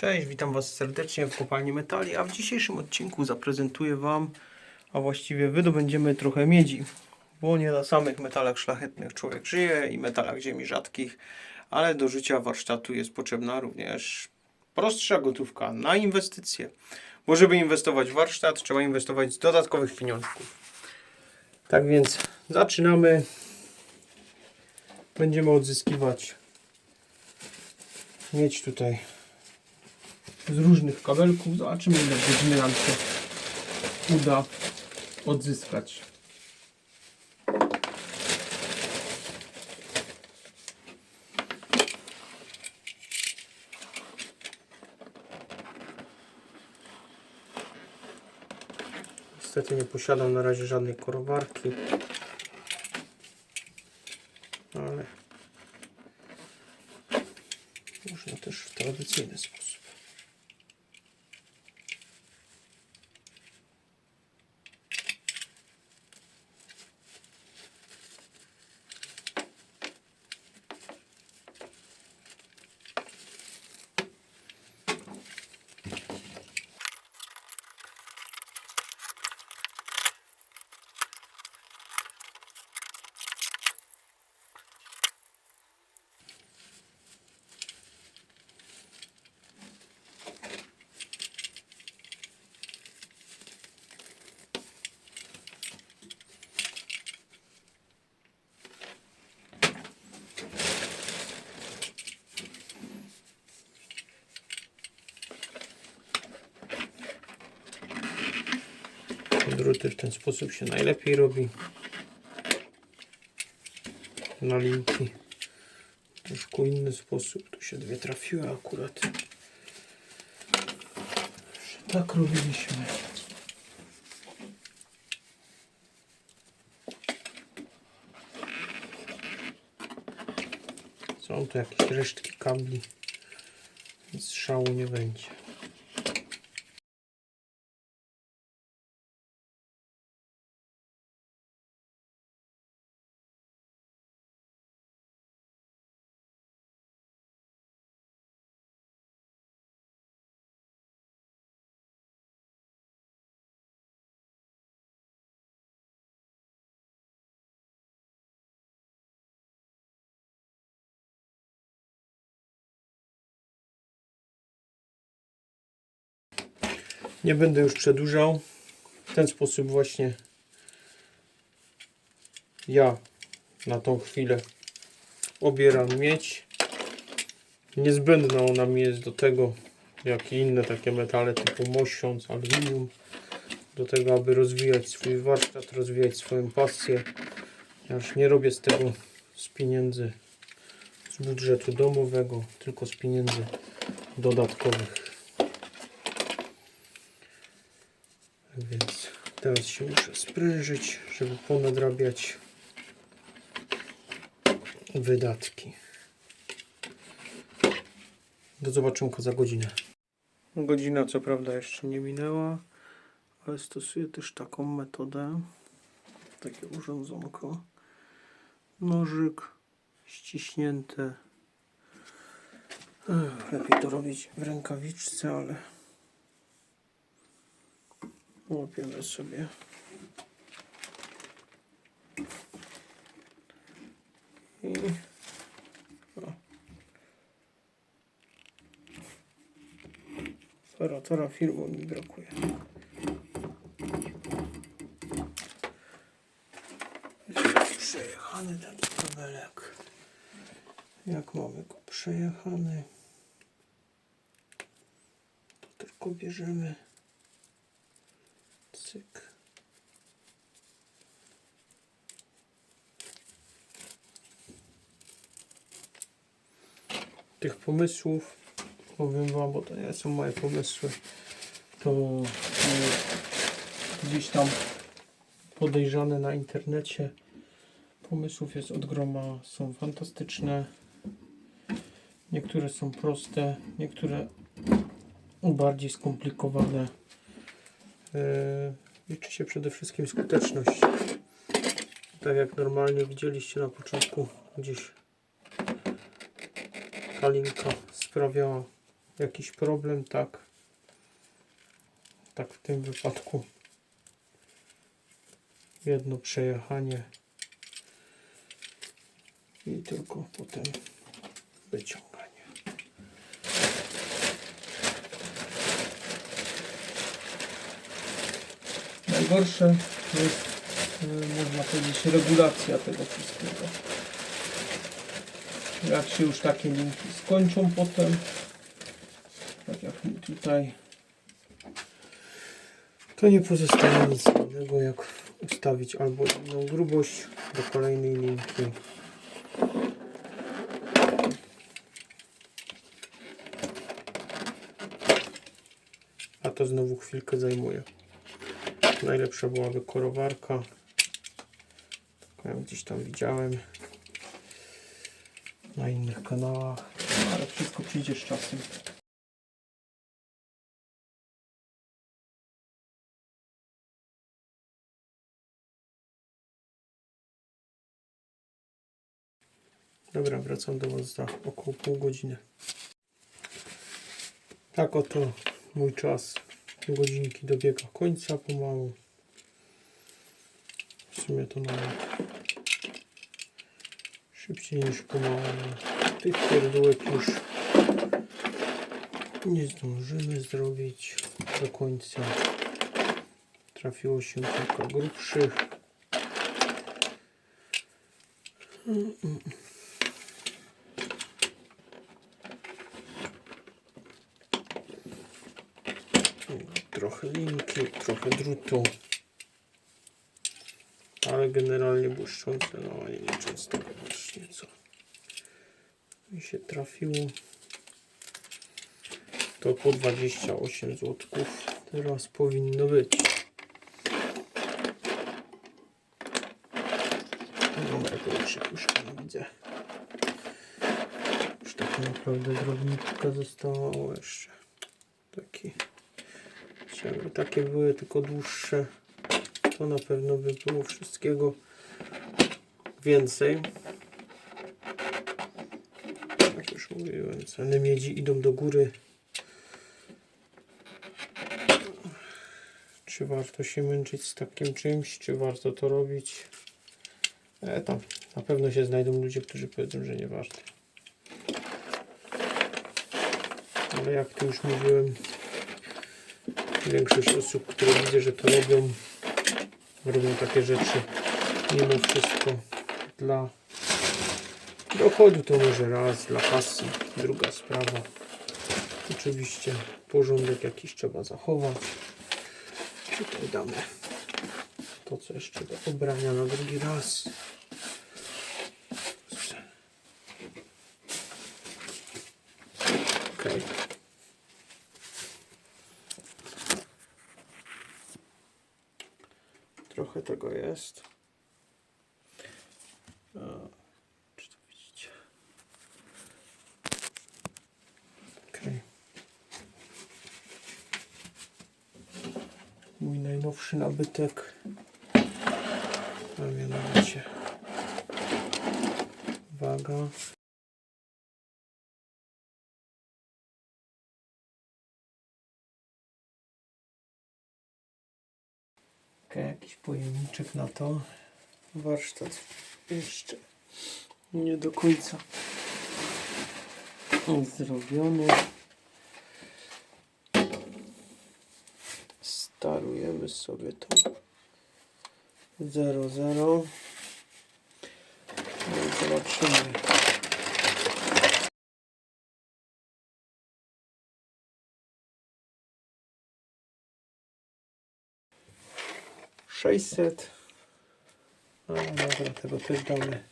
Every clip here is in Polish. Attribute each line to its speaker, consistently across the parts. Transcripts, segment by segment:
Speaker 1: Cześć, witam Was serdecznie w kopalni metali, a w dzisiejszym odcinku zaprezentuję Wam, a właściwie wydobędziemy trochę miedzi, bo nie na samych metalach szlachetnych człowiek żyje i metalach ziemi rzadkich, ale do życia warsztatu jest potrzebna również prostsza gotówka na inwestycje, bo żeby inwestować w warsztat trzeba inwestować z dodatkowych pieniążków. Tak więc zaczynamy. Będziemy odzyskiwać mieć tutaj z różnych kabelków. Zobaczymy ile godziny nam się uda odzyskać. Niestety nie posiadam na razie żadnej korowarki. Ale można też w tradycyjny sposób. Druty w ten sposób się najlepiej robi. Na linki. Troszkę inny sposób. Tu się dwie trafiły akurat. Tak robiliśmy. Są tu jakieś resztki kabli. Więc szału nie będzie. Nie będę już przedłużał. W ten sposób właśnie ja na tą chwilę obieram miedź. Niezbędna ona mi jest do tego, jak i inne takie metale typu mosiąc, aluminium. Do tego, aby rozwijać swój warsztat, rozwijać swoją pasję. Ja już nie robię z tego z pieniędzy z budżetu domowego, tylko z pieniędzy dodatkowych. Więc teraz się muszę sprężyć, żeby ponadrabiać wydatki. Do zobaczenia za godzinę. Godzina co prawda jeszcze nie minęła, ale stosuję też taką metodę. Takie urządzonko. Nożyk ściśnięte. Ech, Lepiej to robić w rękawiczce, ale Łapiemy sobie. I o. Operatora filmu mi brakuje. Przejechany taki kabelek. Jak mamy go przejechany, to tylko bierzemy Cyk. Tych pomysłów, powiem Wam, bo to nie są moje pomysły, to gdzieś tam podejrzane na internecie. Pomysłów jest od groma, są fantastyczne. Niektóre są proste, niektóre bardziej skomplikowane. Yy, liczy się przede wszystkim skuteczność. Tak jak normalnie widzieliście na początku, gdzieś ta linka sprawiała jakiś problem, tak. Tak w tym wypadku. Jedno przejechanie i tylko potem wyciąganie. Najgorsze jest, y, można powiedzieć, regulacja tego wszystkiego. Jak się już takie linki skończą potem, tak jak mi tutaj, to nie pozostaje nic innego jak ustawić albo inną grubość do kolejnej linki. A to znowu chwilkę zajmuje. Najlepsza byłaby korowarka. Taką gdzieś tam widziałem na innych kanałach. Ale wszystko przyjdzie z czasem. Dobra, wracam do Was za około pół godziny. Tak oto mój czas godzinki dobiega końca pomału. W sumie to nawet szybciej niż pomału. Tych pierdółek już nie zdążymy zrobić do końca. Trafiło się kilka grubszych. Trochę linki, trochę drutu. Ale generalnie błyszczące, no nie często właśnie co mi się trafiło. To po 28 złotków teraz powinno być. Numer kluczyk już nie widzę. Już tak naprawdę drobniutka została jeszcze. Taki. Jakby takie były tylko dłuższe, to na pewno by było wszystkiego więcej. Jak już mówiłem, ceny miedzi idą do góry. Czy warto się męczyć z takim czymś? Czy warto to robić? E, tam na pewno się znajdą ludzie, którzy powiedzą, że nie warto. Ale jak tu już mówiłem, większość osób, które widzę, że to robią, robią takie rzeczy mimo wszystko dla dochodu to może raz, dla pasji, druga sprawa. Oczywiście porządek jakiś trzeba zachować. Tutaj damy to, co jeszcze do obrania na drugi raz. Trochę tego jest. A, czy to widzicie? Okej. Mój najnowszy nabytek. A mianowicie. Waga. Okej, jakiś pojemniczek na to. Warsztat jeszcze nie do końca zrobiony. Starujemy sobie to 0,0. No zobaczymy. Sześćset. A dobra, tego też damy.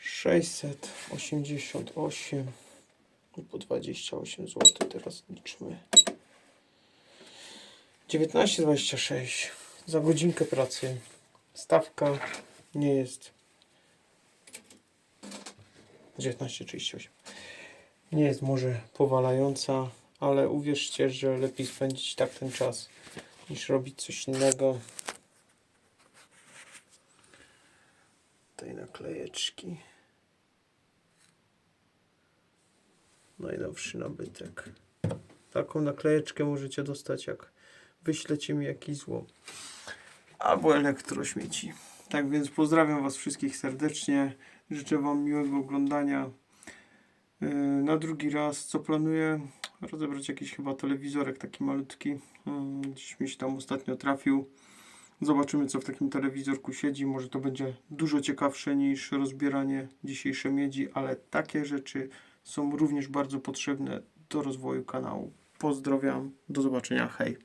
Speaker 1: 688 i po 28 zł teraz liczmy. 19,26 za godzinkę pracy. Stawka nie jest 19,38 nie jest może powalająca, ale uwierzcie, że lepiej spędzić tak ten czas niż robić coś innego. Tej naklejeczki. Najnowszy nabytek. Taką naklejeczkę możecie dostać, jak wyślecie mi jakiś złom. Albo elektrośmieci. Tak więc pozdrawiam Was wszystkich serdecznie. Życzę Wam miłego oglądania. Yy, Na drugi raz, co planuję? Rozebrać jakiś chyba telewizorek taki malutki. Yy, Gdzieś mi się tam ostatnio trafił. Zobaczymy, co w takim telewizorku siedzi. Może to będzie dużo ciekawsze niż rozbieranie dzisiejszej miedzi, ale takie rzeczy są również bardzo potrzebne do rozwoju kanału. Pozdrawiam, do zobaczenia, hej.